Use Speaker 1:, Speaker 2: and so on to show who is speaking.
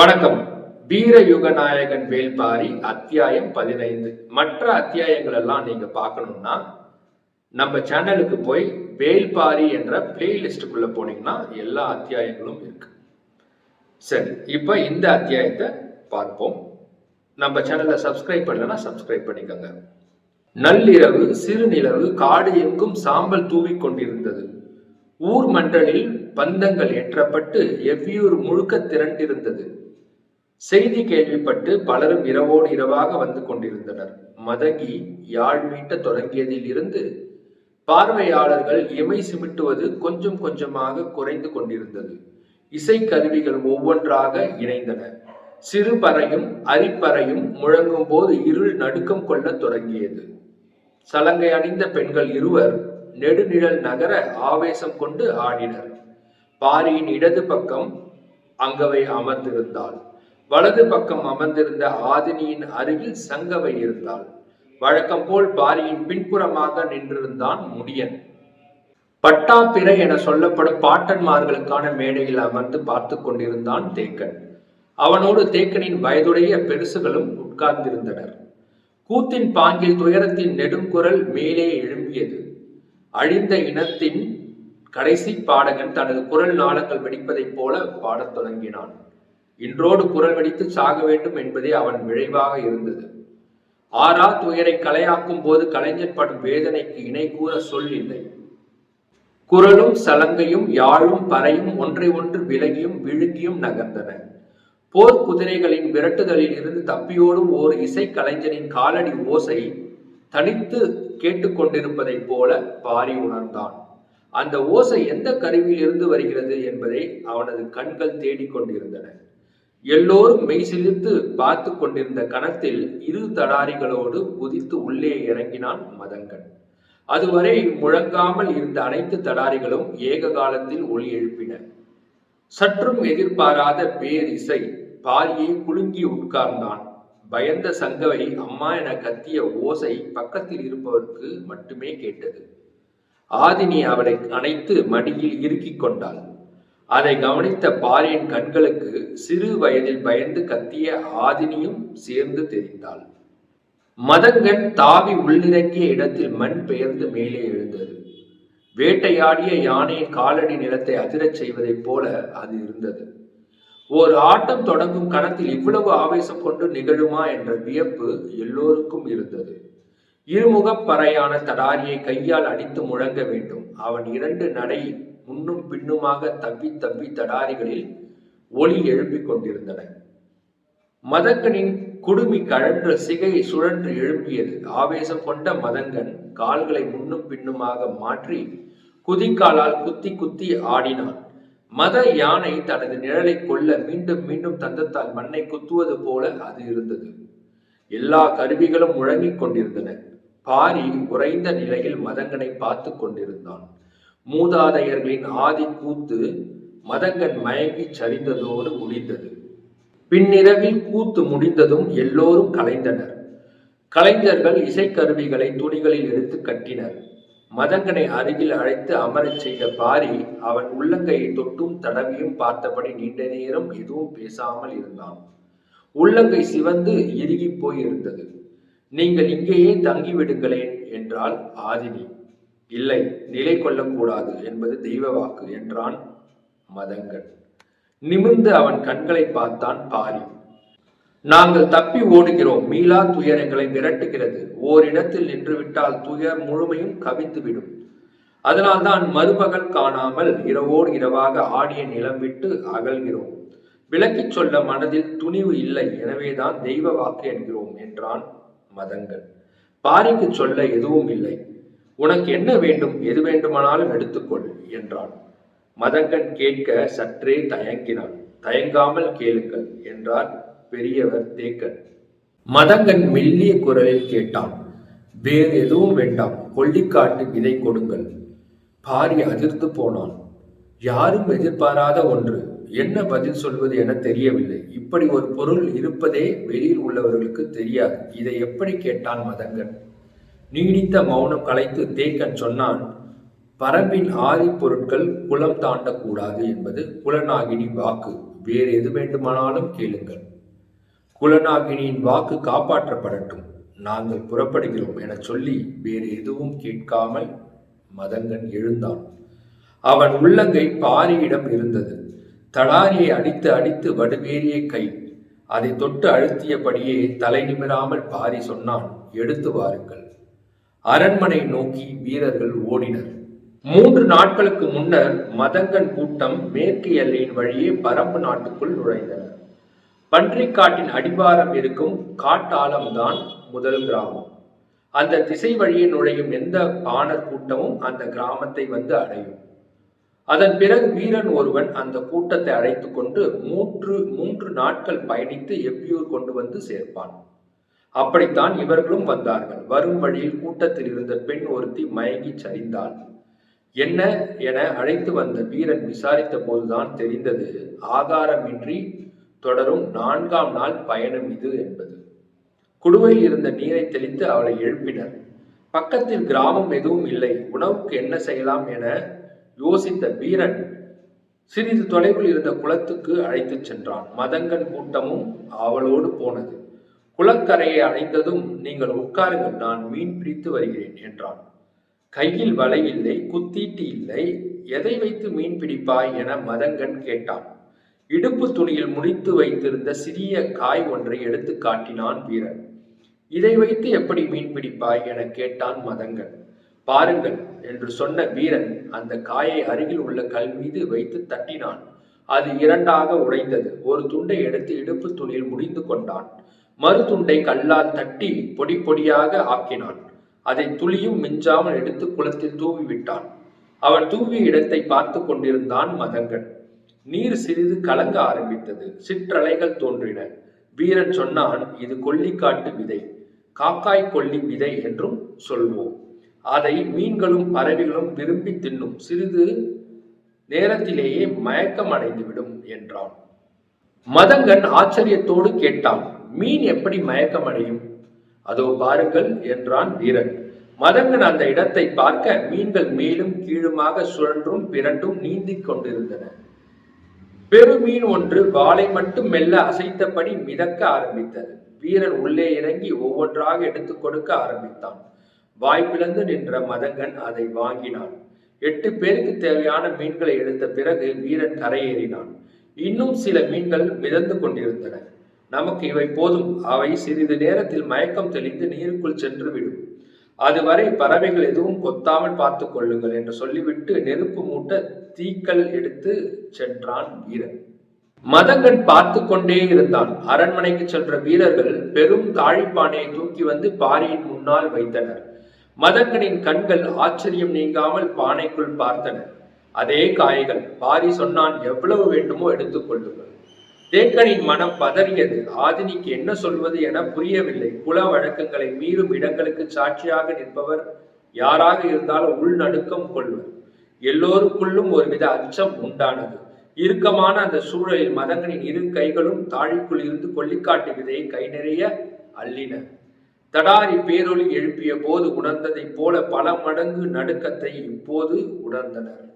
Speaker 1: வணக்கம். வீரயுக நாயகன் வேள்பாரி அத்தியாயம் பதினைந்து. மற்ற அத்தியாயங்கள் எல்லாம் நீங்க பார்க்கணும்னா நம்ம சேனலுக்கு போய் வேல்பாரி என்ற பிளேலிஸ்டுக்குள்ள போனீங்கன்னா எல்லா அத்தியாயங்களும் இருக்கு. சரி இப்போ இந்த அத்தியாயத்தை பார்ப்போம். நம்ம சேனலை சப்ஸ்கிரைப் பண்ணலன்னா சப்ஸ்கிரைப் பண்ணிக்கோங்க. நள்ளிரவு சிறுநிலவு காடு எங்கும் சாம்பல் தூவிக் கொண்டிருந்தது. ஊர் மண்டலில் பந்தங்கள் ஏற்றப்பட்டு எவ்வியூர் முழுக்க திரண்டிருந்தது. செய்தி கேள்விப்பட்டு பலரும் இரவோடு இரவாக வந்து கொண்டிருந்தனர். மதகி யாழ் மீட்ட தொடங்கியதில் இருந்து பார்வையாளர்கள் இமை சிமிட்டுவது கொஞ்சம் கொஞ்சமாக குறைந்து கொண்டிருந்தது. இசைக்கருவிகள் ஒவ்வொன்றாக இணைந்தன. சிறுபறையும் அரிப்பறையும் முழங்கும் போது இருள் நடுக்கம் கொள்ளத் தொடங்கியது. சலங்கை அணிந்த பெண்கள் இருவர் நெடுநிழல் நகர ஆவேசம் கொண்டு ஆடினர். பாரியின் இடது பக்கம் அங்கவை அமர்ந்திருந்தாள். வலது பக்கம் அமர்ந்திருந்த ஆதினியின் அருகில் சங்கவை இருந்தாள். வழக்கம் போல் பாரியின் பின்புறமாக நின்றிருந்தான் முடியன். பட்டாப்பிற என சொல்லப்படும் பாட்டன்மார்களுக்கான மேடையில் அமர்ந்து பார்த்து கொண்டிருந்தான் தேக்கன். அவனோடு தேக்கனின் வயதுடைய பெருசுகளும் உட்கார்ந்திருந்தனர். கூத்தின் பாங்கில் துயரத்தின் நெடுங்குரல் மேலே எழும்பியது. அழிந்த இனத்தின் கடைசி பாடகன் தனது குரல் நாளங்கள் வெடிப்பதைப் போல பாடத் தொடங்கினான். இன்றோடு குரல் வெடித்து சாக வேண்டும் என்பதே அவன் விழைவாக இருந்தது. ஆறா துயரை கலையாக்கும் போது கலைஞர் படும் வேதனைக்கு இணை கூற சொல் இல்லை குரலும் சலங்கையும் யாழும் பறையும் ஒன்றை ஒன்று விலகியும் விழுங்கியும் நகர்ந்தன. போர் குதிரைகளின் விரட்டுதலில் இருந்து தப்பியோடும் ஓர் இசை கலைஞரின் காலடி ஓசை தனித்து கேட்டுக்கொண்டிருப்பதைப் போல பாரி உணர்ந்தான். அந்த ஓசை எந்த கருவியில் இருந்து வருகிறது என்பதை அவனது கண்கள் தேடிக்கொண்டிருந்தன எல்லோரும் மெய் சிலிர்த்து பார்த்து கொண்டிருந்த கணத்தில் இரு தடாரிகளோடு குதித்து உள்ளே இறங்கினான் மதங்கன். அதுவரை முழங்காமல் இருந்த அனைத்து தடாரிகளும் ஏக காலத்தில் ஒளி எழுப்பின. சற்றும் எதிர்பாராத பேரிசை பாரியை குலுங்கி உட்கார்ந்தான். பயந்த சங்கவை அம்மா என கத்திய ஓசை பக்கத்தில் இருப்பவருக்கு மட்டுமே கேட்டது. ஆதினி அவளை அணைத்து மடியில் இறுக்கிக் கொண்டாள். அதை கவனித்த பாரியின் கண்களுக்கு சிறு வயதில் பயந்து கத்திய ஆதினியும் சேர்ந்து தெரிந்தாள். மதங்கன் தாவி உள்ளிறங்கிய இடத்தில் மண் பெயர்ந்து மேலே எழுந்தது. வேட்டையாடிய யானையின் காலடி நிலத்தை அதிரச் செய்வதைப் போல அது இருந்தது. ஒரு ஆட்டம் தொடங்கும் கணத்தில் இவ்வளவு ஆவேசம் கொண்டு நிகழுமா என்ற வியப்பு எல்லோருக்கும் இருந்தது. இருமுகப்பறையான தடாரியை கையால் அடித்து முழங்க வேண்டும். அவன் இரண்டு நடை முன்னும் பின்னுமாக தப்பி தப்பி தடாரிகளில் ஒளி எழுப்பிக் கொண்டிருந்தன. மதங்கனின் குடுமி கழன்று சிகை சுழன்று எழுப்பியது ஆவேசம் கொண்ட மதங்கன் கால்களை முன்னும் பின்னுமாக மாற்றி குதிக்காலால் குத்தி குத்தி ஆடினான். மத யானை தனது நிழலை கொள்ள மீண்டும் மீண்டும் தந்தத்தால் மண்ணை குத்துவது போல அது இருந்தது. எல்லா கருவிகளும் முழங்கிக் கொண்டிருந்தன. பாரி உறைந்த நிலையில் மதங்கனை பார்த்து கொண்டிருந்தான். மூதாதையர்களின் ஆதி கூத்து மதங்கன் மயங்கி சரிந்ததோடு முடிந்தது. பின்னிரவில் கூத்து முடிந்ததும் எல்லோரும் கலைந்தனர். கலைஞர்கள் இசைக்கருவிகளை துணிகளில் எடுத்து கட்டினர். மதங்கனை அருகில் அழைத்து அமரச் செய்த பாரி அவன் உள்ளங்கையை தொட்டும் தடவியும் பார்த்தபடி நீண்ட நேரம் எதுவும் பேசாமல் இருந்தான். உள்ளங்கை சிவந்து இறுகி போயிருந்தது. நீங்கள் இங்கேயே தங்கிவிடுங்களேன் என்றாள் ஆதினி. இல்லை நிலை கொள்ளக்கூடாது என்பது தெய்வ வாக்கு என்றான் மதங்கன். நிமிர்ந்து அவன் கண்களை பார்த்தான் பாரி. நாங்கள் தப்பி ஓடுகிறோம் மீளா துயரங்களை விரட்டுகிறது. ஓரிடத்தில் நின்றுவிட்டால் துயர் முழுமையும் கவித்துவிடும். அதனால்தான் மறுபகல் காணாமல் இரவோடு இரவாக ஆடிய நிலம் விட்டு அகல்கிறோம். விளக்கிச் சொல்ல மனதில் துணிவு இல்லை எனவேதான் தெய்வ வாக்கு என்கிறோம் என்றான் மதங்கன். பாரிக்கு சொல்ல எதுவும் இல்லை. உனக்கு என்ன வேண்டும் எது வேண்டுமானாலும் எடுத்துக்கொள் என்றான். மதங்கன் கேட்க சற்றே தயங்கினான். தயங்காமல் கேளுங்கள் என்றார் பெரியவர் தேக்கன். மதங்கன் மெல்லிய குரலில் கேட்டான். வேறு எதுவும் வேண்டாம் கொல்லிக்காட்டு விதை கொடுங்கள். பாரி அதிர்ந்து போனான். யாரும் எதிர்பாராத ஒன்று. என்ன பதில் சொல்வது என தெரியவில்லை. இப்படி ஒரு பொருள் இருப்பதே வெளியில் உள்ளவர்களுக்கு தெரியாது. இதை எப்படி கேட்டான் மதங்கன்? நீடித்த மௌனம் கலைத்து தேக்கன் சொன்னான் பரம்பின் ஆதி பொருட்கள் குலம் தாண்டக்கூடாது என்பது குலநாகினி வாக்கு. வேறு எது வேண்டுமானாலும் கேளுங்கள். குலநாகினியின் வாக்கு காப்பாற்றப்படட்டும். நாங்கள் புறப்படுகிறோம் என சொல்லி வேறு எதுவும் கேட்காமல் மதங்கன் எழுந்தான். அவன் உள்ளங்கை பாரியிடம் இருந்தது. தடாரியை அடித்து அடித்து வடுவேறிய கை. அதை தொட்டு அழுத்தியபடியே தலை நிமிராமல் பாரி சொன்னான் எடுத்து வாருங்கள். அரண்மனை நோக்கி வீரர்கள் ஓடினர். மூன்று நாட்களுக்கு முன்னர் மதங்கன் கூட்டம் மேற்கு எல்லையின் வழியே பரம்பு நாட்டுக்குள் நுழைந்தனர் பன்றிக்காட்டின் அடிவாரம் இருக்கும் காட்டாளம்தான் முதல் கிராமம். அந்த திசை வழியே நுழையும் எந்த பாணர் கூட்டமும் அந்த கிராமத்தை வந்து அடையும். அதன் பிறகு வீரன் ஒருவன் அந்த கூட்டத்தை அழைத்து கொண்டு மூன்று மூன்று நாட்கள் பயணித்து எப்பியூர் கொண்டு வந்து சேர்ப்பான். அப்படித்தான் இவர்களும் வந்தார்கள். வரும் வழியில் கூட்டத்தில் இருந்த பெண் ஒருத்தி மயங்கி சரிந்தாள். என்ன என அழைத்து வந்த வீரன் விசாரித்த போதுதான் தெரிந்தது. ஆதாரமின்றி தொடரும் நான்காம் நாள் பயணம் இது என்பது. குடுவையில் இருந்த நீரை தெளித்து அவளை எழுப்பினர். பக்கத்தில் கிராமம் எதுவும் இல்லை. உணவுக்கு என்ன செய்யலாம் என யோசித்த வீரன் சிறிது தொலைவில் இருந்த குளத்துக்கு அழைத்துச் சென்றான். மதங்கன் கூட்டமும் அவளோடு போனது. குளக்கரையை அடைந்ததும் நீங்கள் உட்காருங்கள் நான் மீன் பிடித்து வருகிறேன் என்றான். கையில் வலை இல்லை குத்தீட்டு இல்லை எதை வைத்து மீன் பிடிப்பாய் என மதங்கன் கேட்டான். இடுப்பு துணியில் முடித்து வைத்திருந்த சிறிய காய் ஒன்றை எடுத்து காட்டினான் வீரன். இதை வைத்து எப்படி மீன் பிடிப்பாய் என கேட்டான் மதங்கன். பாருங்கள் என்று சொன்ன வீரன் அந்த காயை அருகில் உள்ள கல் மீது வைத்து தட்டினான். அது இரண்டாக உடைந்தது ஒரு துண்டை எடுத்து இடுப்பு துணியில் முடிந்து கொண்டான். மறு துண்டை கல்லால் தட்டி பொடி பொடியாக ஆக்கினான். அதை துளியும் மிஞ்சாமல் எடுத்து குளத்தில் தூவி விட்டான். அவன் தூவிய இடத்தை பார்த்து கொண்டிருந்தான் மதங்கன். நீர் சிறிது கலங்க ஆரம்பித்தது. சிற்றலைகள் தோன்றின. வீரன் சொன்னான் இது கொல்லிக்காட்டு விதை. காக்காய் கொல்லி விதை என்றும் சொல்வோம். அதை மீன்களும் பறவைகளும் விரும்பி தின்னும். சிறிது நேரத்திலேயே மயக்கம் அடைந்துவிடும் என்றான். மதங்கன் ஆச்சரியத்தோடு கேட்டான் மீன் எப்படி மயக்கம் அடையும் அதோ பாருங்கள் என்றான் வீரன். மதங்கன் அந்த இடத்தை பார்க்க மீன்கள் மேலும் கீழுமாக சுழன்றும் பிறண்டும் நீந்திக் கொண்டிருந்தன. பெருமீன் ஒன்று வாளை மட்டும் மெல்ல அசைத்தபடி மிதக்க ஆரம்பித்தது. வீரன் உள்ளே இறங்கி ஒவ்வொன்றாக எடுத்துக் கொடுக்க ஆரம்பித்தான். வாய்ப்பிழந்து நின்ற மதங்கன் அதை வாங்கினான். எட்டு பேருக்கு தேவையான மீன்களை எடுத்த பிறகு வீரன் கரையேறினான் இன்னும் சில மீன்கள் மிதந்து கொண்டிருந்தன. நமக்கு இவை போதும். அவை சிறிது நேரத்தில் மயக்கம் தெளிந்து நீருக்குள் சென்று விடும். அதுவரை பறவைகள் எதுவும் கொத்தாமல் பார்த்து கொள்ளுங்கள் என்று சொல்லிவிட்டு நெருப்பு மூட்ட தீக்கல் எடுத்து சென்றான் வீரன். மதங்கன் பார்த்து கொண்டே இருந்தான். அரண்மனைக்கு சென்ற வீரர்கள் பெரும் தாழிப்பானையை தூக்கி வந்து பாரியின் முன்னால் வைத்தனர். மதங்களின் கண்கள் ஆச்சரியம் நீங்காமல் பானைக்குள் பார்த்தன. அதே காய்கள் பாரி சொன்னான் எவ்வளவு வேண்டுமோ எடுத்துக்கொள்ளுங்கள் தேக்கனின் மனம் பதறியது. ஆதினிக்கு என்ன சொல்வது என புரியவில்லை. குல வழக்கங்களை மீறும் இடங்களுக்கு சாட்சியாக நிற்பவர் யாராக இருந்தாலும் உள்நடுக்கம் கொள்வர். எல்லோருக்குள்ளும் ஒருவித அச்சம் உண்டானது. இறுக்கமான அந்த சூழலில் மதங்களின் இரு கைகளும் தாழிக்குள் இருந்து கொல்லிக்காட்டு விதையை கை நிறைய அள்ளின. தடாரி பேரொலி எழுப்பிய போது உணர்ந்ததைப் போல பல மடங்கு நடுக்கத்தை இப்போது உணர்ந்தனர்.